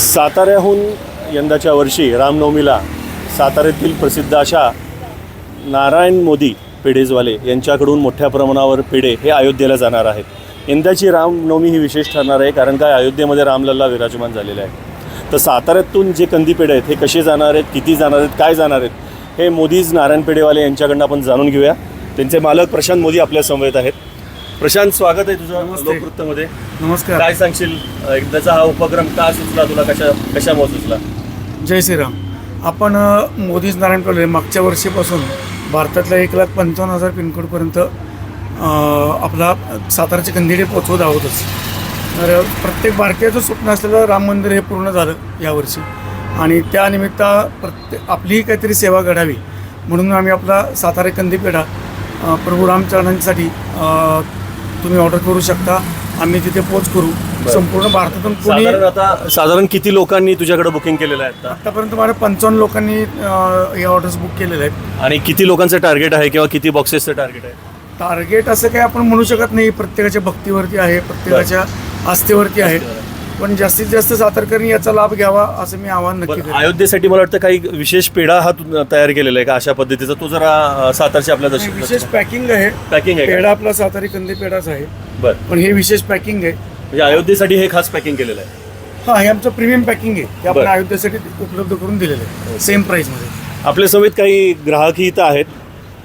साताऱ्याहून यंदाच्या वर्षी रामनवमीला साताऱ्यातील प्रसिद्ध अशा नारायण मोदी पेढेजवाले यांच्याकडून मोठ्या प्रमाणावर पेढे हे अयोध्येला जाणार आहेत. यंदाची रामनवमी ही विशेष ठरणार आहे कारण काय? अयोध्येमध्ये रामलल्ला विराजमान झालेले आहे. तर साताऱ्यातून जे कंदी पेढे आहेत हे कसे जाणार आहेत किती जाणार आहेत काय जाणार आहेत हे मोदीज नारायण पेढेवाले यांच्याकडनं आपण जाणून घेऊया. त्यांचे मालक प्रशांत मोदी आपल्या समवेत आहेत. प्रशांत स्वागत आहे तुझं नमस्ते. लोकवृत्तमध्ये. नमस्कार. काय सांगशील? एकदाचा हा उपक्रम का सुचला तुला? कशा कशामुळे सुचला जय श्रीराम. आपण अ, मोदीच नारायण पडले मागच्या वर्षीपासून भारतातल्या एक लाख पंचावन्न हजार पिनकोडपर्यंत अ, आपला साताराचे कंदिडे पोचवत आहोतच. तर प्रत्येक भारतीयाचं स्वप्न असलेलं राम मंदिर हे पूर्ण झालं यावर्षी. आणि त्यानिमित्त प्रत्येक आपलीही काहीतरी सेवा घडावी. म्हणून आम्ही आपला सातारा कंदी पेढा अ, प्रभू रामचरणांसाठी अ, तुम्ही ऑर्डर करू शकता. आम्ही तिथे पोच करू. संपूर्ण भारतातून कोणी साधारण आता साधारण किती लोकांनी तुझ्याकडे बुकिंग केलेलं आहे आता? आतापर्यंत मला पंचावन्न लोकांनी अ, हे ऑर्डर्स बुक केलेले आहेत. आणि किती लोकांचं टार्गेट आहे किंवा किती बॉक्सेसचं टार्गेट आहे? टार्गेट असं काही आपण म्हणू शकत नाही. प्रत्येकाच्या भक्तीवरती आहे प्रत्येकाच्या आस्थेवरती आहे. पण जास्तीत जास्त सातारकरांनी याचा लाभ घ्यावा असं मी आवाहन नक्की करेन. अयोध्येसाठी मला वाटतं काही विशेष पेढा हा तू तयार केलेला आहे का अशा पद्धतीचा? तो जरा अ, सातारच्या आपल्या आणि विशेष पॅकिंग आहे. पॅकिंग आहे का? पेढा आपला सातारी कंदी पेढाच आहे. बरं. पण हे विशेष पॅकिंग आहे. म्हणजे अयोध्येसाठी हे खास पॅकिंग केलेलं आहे. हा हे आमचं प्रीमियम पॅकिंग आहे. ते आपण बरं. अयोध्येसाठी उपलब्ध करून दिलेलं आहे. सेम प्राईसमध्ये आपल्या समेत काही ग्राहकही इथं आहेत.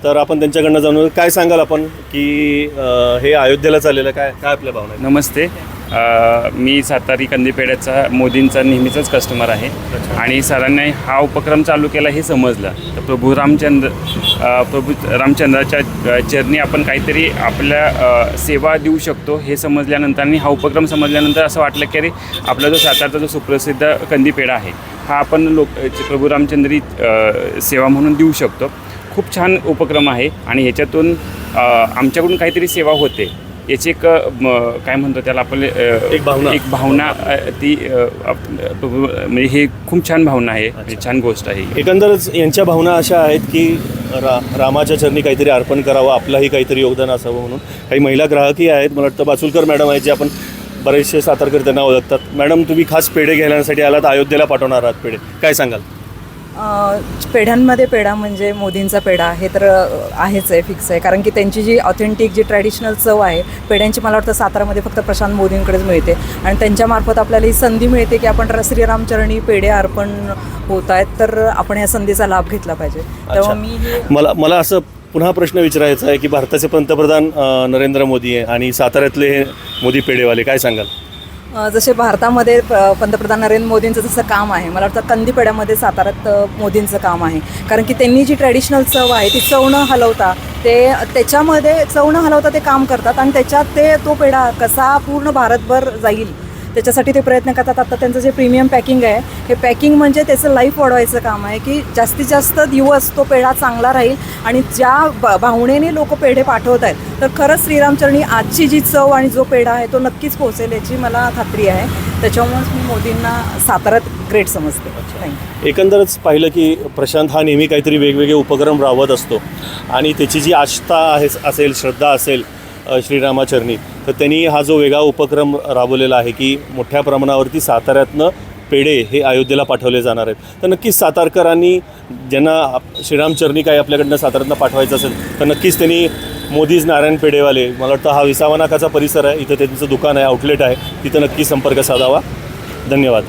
तर आपण त्यांच्याकडनं जाणून काय सांगाल आपण की अ, हे अयोध्येला चाललेलं काय काय आपल्या भावना आहेत? नमस्ते. मी सातारी कंदीपेढ्याचा मोदींचा नेहमीचाच कस्टमर आहे. आणि सरांनी हा उपक्रम चालू केला हे समजलं. तर प्रभू रामचंद्र प्रभू रामचंद्राच्या चरणी आपण काहीतरी आपल्या सेवा देऊ शकतो हे समजल्यानंतर आणि हा उपक्रम समजल्यानंतर असं वाटलं की अरे आपला जो सातारचा जो सुप्रसिद्ध कंदीपेढा आहे हा आपण लोक प्रभू रामचंद्री सेवा म्हणून देऊ शकतो. खूप छान उपक्रम आहे आणि ह्याच्यातून आमच्याकडून काहीतरी सेवा होते. याची एक काय म्हणतो त्याला आपण एक भावना. एक भावना ती म्हणजे हे खूप छान भावना आहे छान गोष्ट आहे. एकंदरच यांच्या भावना अशा आहेत की रा रामाच्या चरणी काहीतरी अर्पण करावं आपलंही काहीतरी योगदान असावं म्हणून. काही महिला ग्राहकही आहेत मला वाटतं बाचुलकर मॅडम आहेत जे आपण बरेचसे सातारकर त्यांना ओळखतात. मॅडम तुम्ही खास पेढे घेण्यासाठी आलात अयोध्येला पाठवणार आहात पेढे. काय सांगाल? पेढ्यांमध्ये पेढा म्हणजे मोदींचा पेढा हे तर आहेच आहे फिक्स आहे. कारण की त्यांची जी ऑथेंटिक जी ट्रॅडिशनल चव आहे पेढ्यांची मला वाटतं सातारामध्ये फक्त प्रशांत मोदींकडेच मिळते. आणि त्यांच्यामार्फत आपल्याला ही संधी मिळते की आपण श्रीरामचरणी पेढे अर्पण होत आहेत तर आपण या संधीचा लाभ घेतला पाहिजे. तेव्हा मी मला मला असं पुन्हा प्रश्न विचारायचा आहे की भारताचे पंतप्रधान नरेंद्र मोदी आहे आणि साताऱ्यातले हे मोदी पेढेवाले काय सांगाल? जसे भारतामध्ये प- पंतप्रधान नरेंद्र मोदींचं जसं काम आहे मला वाटतं कंदीपेढ्यामध्ये साताऱ्यात मोदींचं काम आहे. कारण की त्यांनी जी ट्रॅडिशनल चव आहे ती चव न हलवता ते त्याच्यामध्ये चव न हलवता ते काम करतात आणि त्याच्यात ते तो पेढा कसा पूर्ण भारतभर जाईल त्याच्यासाठी ते प्रयत्न करतात. आता त्यांचं जे प्रीमियम पॅकिंग आहे हे पॅकिंग म्हणजे त्याचं लाईफ वाढवायचं काम आहे की जास्तीत जास्त दिवस तो पेढा चांगला राहील आणि ज्या ब- भावनेने लोक पेढे पाठवत आहेत तर खरंच श्रीरामचरणी आजची जी चव आणि जो पेढा आहे तो नक्कीच पोहोचेल याची मला खात्री आहे. त्याच्यामुळेच मी मोदींना साताऱ्यात ग्रेट समजते. थँक्यू एकंदरच पाहिलं की प्रशांत हा नेहमी काहीतरी वेगवेगळे उपक्रम राबवत असतो आणि त्याची जी आस्था आहे असेल श्रद्धा असेल श्रीरामाचरणी तर त्यांनी हा जो वेगळा उपक्रम राबवलेला आहे की मोठ्या प्रमाणावरती साताऱ्यातनं पेढे हे अयोध्येला पाठवले जाणार आहेत. तर नक्कीच सातारकरांनी ज्यांना आप- श्रीरामचरणी काही आपल्याकडनं साताऱ्यातनं पाठवायचं असेल तर नक्कीच त्यांनी मोदीज नारायण पेढेवाले मला वाटतं हा विसावा नाकाचा परिसर आहे इथं त्यांचं दुकान आहे आउटलेट आहे तिथं नक्की संपर्क साधावा. धन्यवाद.